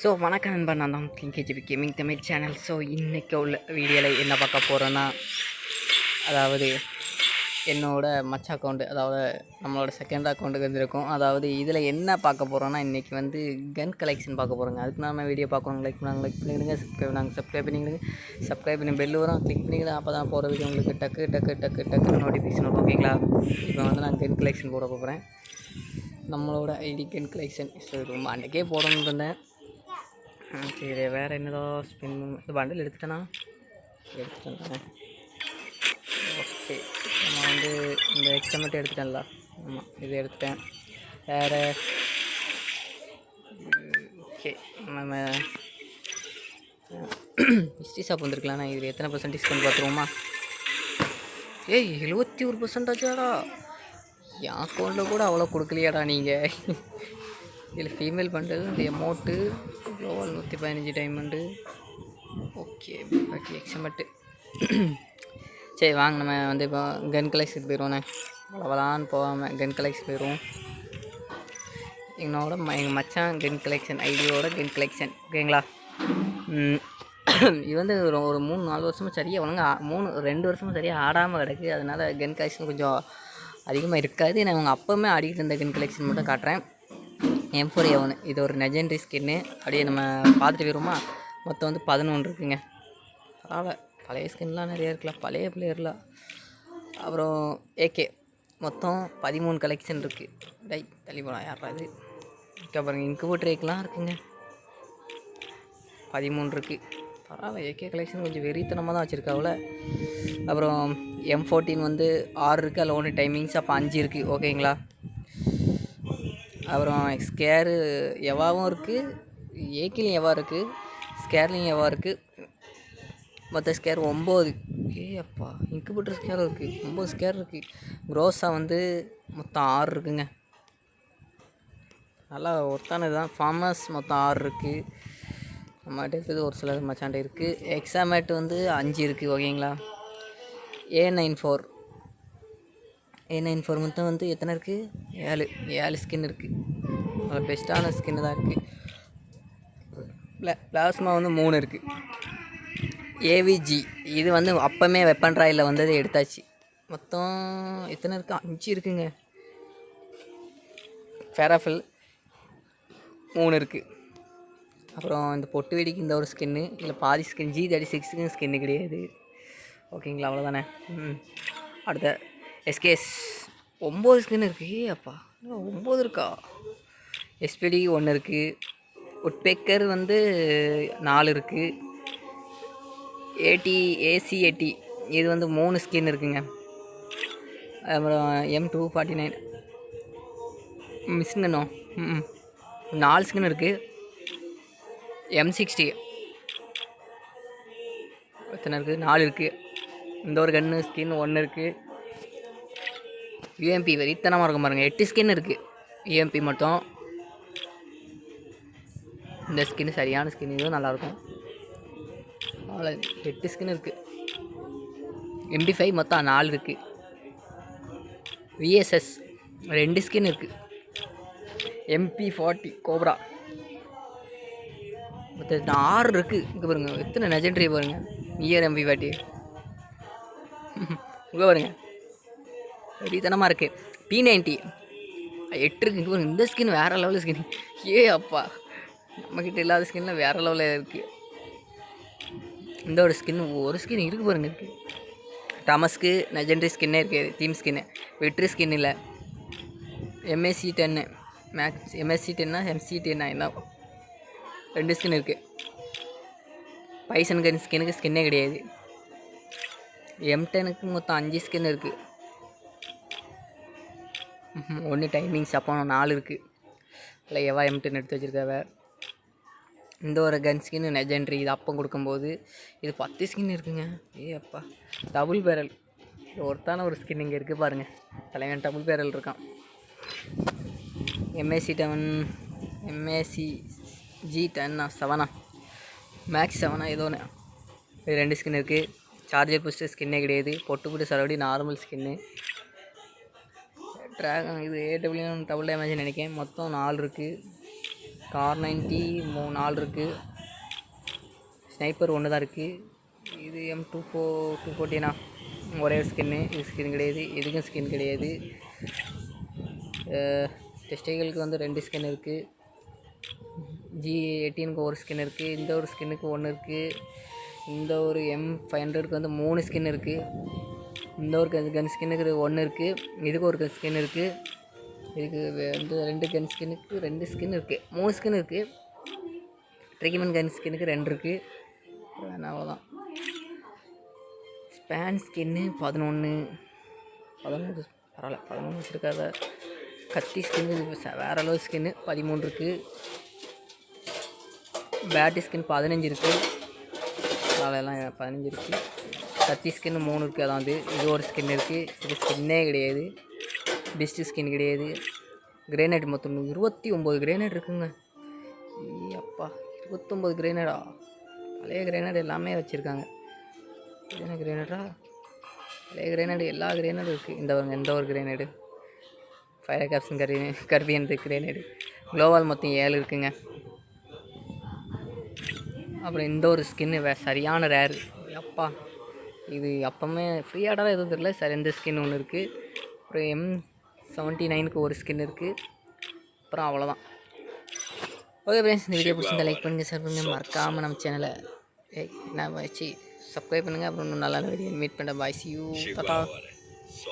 So வணக்கம் நண்பர் நான் தான் king KGB gaming Tamil channel so இன்றைக்கி உள்ள வீடியோவில் என்ன பார்க்க போகிறோன்னா அதாவது என்னோட மச்ச அக்கௌண்ட்டு அதாவது நம்மளோட செகண்ட் அக்கௌண்ட்டுக்கு வந்துருக்கும். அதாவது இதில் என்ன பார்க்க போகிறோன்னா இன்றைக்கி வந்து கன் கலெக்ஷன் பார்க்க போகிறோங்க அதுக்கு நாம வீடியோ பார்க்கணும். லைக் பண்ணாங்க லைக் பண்ணிவிடுங்க சப்ஸ்கிரைப் நாங்கள் சப்ஸ்கிரைப் பண்ணிவிடுங்க சப்ஸ்கிரைப் பண்ணி பெல் வரும். கிளிக் பண்ணிக்கலாம் அப்போ தான் போகிற வீடியோ உங்களுக்கு டக்கு டக்கு டக்கு டக்கு நோட்டிஃபிகேஷன் வரும். ஓகேங்களா இப்போ வந்து நான் கன் கலெக்ஷன் போட போகிறேன் நம்மளோட ஐடி கன் கலெக்ஷன் ஸோ ரொம்ப அன்றைக்கே போடணுன்னு இருந்தேன். சரி வேறு என்னதோ ஸ்பின் இந்த பண்டில் எடுத்துட்டேனா? எடுத்துட்டேன் ஓகே நம்ம வந்து இந்த எக்ஸாம் மட்டும் எடுத்துட்டேன்ல. ஆமாம் இது எடுத்துட்டேன். வேறு ஓகே நம்ம ஹிஸ்ட்ரி ஷாப் வந்திருக்கலாம் நான் இதில் எத்தனை பர்சன்ட் டிஸ்கவுண்ட் பார்த்துருவோமா? ஏய் எழுபத்தி ஒரு பர்சன்டாச்சாடா என் அக்கௌண்ட்டில் கூட அவ்வளோ கொடுக்கலையாடா நீங்கள் இதில் ஃபீமேல் பண்டல் இந்த அமௌண்ட்டு க்ளோவால் நூற்றி பதினஞ்சு டைமண்டு ஓகே பாக்கி எக்ஸமெண்ட்டு சரி வாங்க நம்ம வந்து இப்போ கன் கலெக்ஷன் போயிடுவோண்ணே அவ்வளோவலான்னு போகாமல் கன் கலெக்ஷன் போயிடுவோம் என்னோட ம எங்கள் மச்சான் கன் கலெக்ஷன் ஐடியோட கன் கலெக்ஷன் ஓகேங்களா? இது வந்து ஒரு ஒரு மூணு நாலு வருஷமும் சரியாக ஒழுங்கா மூணு ரெண்டு வருஷமும் சரியாக ஆடாமல் கிடக்கு. அதனால் கன் கலெக்ஷன் கொஞ்சம் அதிகமாக இருக்காது. நான் அவங்க அப்போவுமே ஆடிக்கிட்டு இருந்த கன் கலெக்ஷன் மட்டும் காட்டுறேன். எம் ஃபோர் ஏ இது ஒரு நெஜெண்டரி ஸ்கின்னு அப்படியே நம்ம பார்த்துட்டு வருவோமா மொத்தம் வந்து பதினொன்று இருக்குங்க. பரவாயில்ல. பழைய ஸ்கின்லாம் நிறைய இருக்கலாம் பழைய பிளேயர்லாம் அப்புறம் ஏகே மொத்தம் பதிமூணு கலெக்ஷன் இருக்குது டை தள்ளி போகலாம் யாரா இது? இங்கே பாருங்க. ஏக்கெலாம் இருக்குங்க. பதிமூணு இருக்குது பரவாயில்ல. ஏகே கலெக்ஷன் கொஞ்சம் வெறித்தனமாக தான் வச்சுருக்காவுல. அப்புறம் எம் ஃபோர்டீன் வந்து ஆறு இருக்குது அதில் ஒன்று டைமிங்ஸ் அப்போ அஞ்சு இருக்குது ஓகேங்களா அப்புறம் ஸ்கேரு எவாவும் இருக்குது ஏக்கிலையும் எவா இருக்குது ஸ்கேர்லையும் எவா இருக்குது மற்ற ஸ்கேர் ஒம்பது. ஏ அப்பா இன்குபேட்டர் ஸ்கேர் இருக்குது ஒம்பது ஸ்கேர் இருக்குது க்ரோஸாக வந்து மொத்தம் ஆறு இருக்குங்க. நல்லா ஒருத்தானது தான். ஃபார்மர்ஸ் மொத்தம் ஆறு இருக்குது நம்மகிட்ட இருக்குது ஒரு சிலர் மச்சாண்ட இருக்குது எக்ஸாமேட் வந்து அஞ்சு இருக்குது ஓகேங்களா? A nine four A nine four மொத்தம் வந்து எத்தனை இருக்குது ஏழு. ஏழு ஸ்கின் இருக்குது அது பெஸ்ட்டான ஸ்கின்னு தான் இருக்குது ப்ளா பிளாஸ்மா வந்து மூணு இருக்குது ஏவிஜி இது வந்து அப்போமே வெப்பன் ராயில் வந்தது எடுத்தாச்சு. மொத்தம் எத்தனை இருக்குது அஞ்சு இருக்குங்க. ஃபேராஃபில் மூணு இருக்குது அப்புறம் இந்த பொட்டு வெடிக்கு இந்த ஒரு ஸ்கின்னு இல்லை பாதி ஸ்கின் ஜி தேர்ட்டி சிக்ஸுக்கு ஸ்கின்னு கிடையாது. ஓகேங்களா அவ்வளோதானே ம். அடுத்த எஸ்கேஸ் ஒம்பது ஸ்கின் இருக்கு. ஏ அப்பா ஒம்பது இருக்கா? எஸ்பிடி ஒன்று இருக்குது உட்பேக்கர் வந்து நாலு இருக்குது ஏடி ஏசி ஏடி இது வந்து மூணு ஸ்கின் இருக்குங்க. அப்புறம் எம் டூ ஃபார்ட்டி நைன் மிஸ்ங்கண்ணோ ம் நாலு ஸ்கின் இருக்குது எம் சிக்ஸ்டி எத்தனை இருக்குது நாலு இருக்குது இந்த ஒரு கன்று ஸ்கின் ஒன்று இருக்குது யூஎம்பி வெறித்தனமாக இருக்கும் பாருங்கள் எட்டு ஸ்கின் இருக்குது யூஎம்பி மட்டும். இந்த ஸ்கின் சரியான ஸ்கின் இதுவும் நல்லாயிருக்கும். அவ்வளோ எட்டு ஸ்கின் இருக்குது எம்டி ஃபைவ் மொத்தம் நாலு இருக்குது விஎஸ்எஸ் ரெண்டு ஸ்கின் இருக்குது எம்பி ஃபார்ட்டி கோப்ரா மொத்தம் ஆறு இருக்குது இங்கே பாருங்கள் எத்தனை நெஜெண்டரி பாருங்கள் நியர் எம்பி ஃபார்ட்டி இங்கே பாருங்கள் வெறித்தனமாக இருக்குது பி நைன்ட்டி எட்டு இருக்குது இங்கே பாருங்கள் இந்த ஸ்கின் வேறு லெவலில் ஸ்கின் ஏ அப்பா. நம்மக்கிட்ட இல்லாத ஸ்கின்லாம் வேறு லெவலில் இருக்குது இந்த ஒரு ஸ்கின் ஒரு ஸ்கின் இருக்கு பாருங்க இருக்குது டமஸ்க்கு நெஜெண்டரி ஸ்கின்னே இருக்குது தீம் ஸ்கின்னு வெட்ரி ஸ்கின் இல்லை. எம்எஸ்சி டென்னு மேக்ஸ் எம்எஸ்சி டென்னா எம்சி டென்னா என்ன ரெண்டு ஸ்கின் இருக்குது பைசன் கன் ஸ்கின்னுக்கு ஸ்கின்னே கிடையாது. எம் டெனுக்கு மொத்தம் அஞ்சு ஸ்கின் இருக்குது ஒன்று டைமிங்ஸ் அப்போ நாலு இருக்குது இல்லை எவா எம் டென் எடுத்து வச்சுருக்காவ? இந்த ஒரு கன் ஸ்கின் லெஜெண்ட்ரி இது அப்போ கொடுக்கும்போது இது பத்து ஸ்கின் இருக்குங்க. ஏ அப்பா டபுள் பேரல் ஒருத்தான ஒரு ஸ்கின் இங்கே இருக்குது பாருங்கள் தலைவன் டபுள் பேரல் இருக்கான். எம்ஏசி டெவன் எம்ஏசி ஜி டென்னா செவனா மேக்ஸ் செவனா ஏதோ ஒன்று இது ரெண்டு ஸ்கின் இருக்குது சார்ஜர் புஸ்ட்டு ஸ்கின்னே கிடையாது. பொட்டு புட்டு சரவடி நார்மல் ஸ்கின்னு ட்ராகன் இது ஏடபிள்யூ டபுள் டேமேஜ் நினைக்கிறேன். மொத்தம் நாலு இருக்குது கார் நைன்ட்டி மூணு நாலு இருக்குது ஸ்னைப்பர் ஒன்று தான் இருக்குது இது எம் டூ ஃபோ டூ ஃபோர்ட்டினா ஒரே ஒரு ஸ்கின்னு இது ஸ்கின் கிடையாது. இதுக்கும் ஸ்கின் கிடையாது. டெஸ்டைகளுக்கு வந்து ரெண்டு ஸ்கின் இருக்குது ஜி எயிட்டீனுக்கு ஒரு ஸ்கின் இருக்குது இந்த ஒரு ஸ்கின்னுக்கு ஒன்று இருக்குது இந்த ஒரு எம் ஃபைவ் ஹண்ட்ரடுக்கு வந்து மூணு ஸ்கின் இருக்குது இந்த ஒரு கன் கன் ஸ்கின்னுக்கு ஒன்று இருக்குது இதுக்கு ஒரு கன் ஸ்கின் இருக்குது இதுக்கு வந்து ரெண்டு கன் ஸ்கின்னுக்கு ரெண்டு ஸ்கின் இருக்குது மூணு ஸ்கின் இருக்குது ட்ரிகிமன் கன் ஸ்கின்னுக்கு ரெண்டு இருக்குது அவ்வளோதான் ஸ்பேன் ஸ்கின்னு பதினொன்று பதினொன்று பரவாயில்ல பதினொன்று வச்சுருக்காத. கத்தி ஸ்கின்னு வேறு அளவு ஸ்கின்னு பதிமூணு இருக்குது பேட்டி ஸ்கின் பதினஞ்சு இருக்குது அதெல்லாம் பதினஞ்சு இருக்குது கத்தி ஸ்கின் மூணு இருக்குது அதான் வந்து இது ஒரு ஸ்கின் இருக்குது இது ஸ்கின்னே கிடையாது. பெஸ்ட்டு ஸ்கின் கிடையாது. கிரேனைட் மொத்தம் இருபத்தி ஒம்பது கிரேனைட் இருக்குங்க. அப்பா இருபத்தொம்பது கிரேனடா பழைய கிரேனைட் எல்லாமே வச்சுருக்காங்க. என்ன கிரேனடா பழைய கிரேனைடு எல்லா கிரேனைடும் இருக்குது இந்த ஒரு எந்த ஒரு கிரேனைடு ஃபயர் கேப்சன் கரி கர்பியன் கிரேனைடு குளோவால் மொத்தம் ஏழு இருக்குங்க. அப்புறம் இந்த ஒரு ஸ்கின்னு வே சரியான ரேர் அப்பா இது அப்போவுமே ஃப்ரீயாடாக எதுவும் தெரியல. சரி இந்த ஸ்கின் ஒன்று இருக்குது அப்புறம் எம் செவன்ட்டி நைனுக்கு ஒரு ஸ்கின் இருக்குது அப்புறம் அவ்வளோதான் ஓகே ஃப்ரெண்ட்ஸ் இந்த வீடியோ பிடிச்சிருந்தா லைக் பண்ணுங்கள் ஷேர் பண்ணுங்கள் மறக்காமல் நம்ம சேனலை என்ன வச்சு சப்ஸ்கிரைப் பண்ணுங்கள் அப்புறம் இன்னும் நல்ல வீடியோ மீட் பண்ண பாய் சி யூ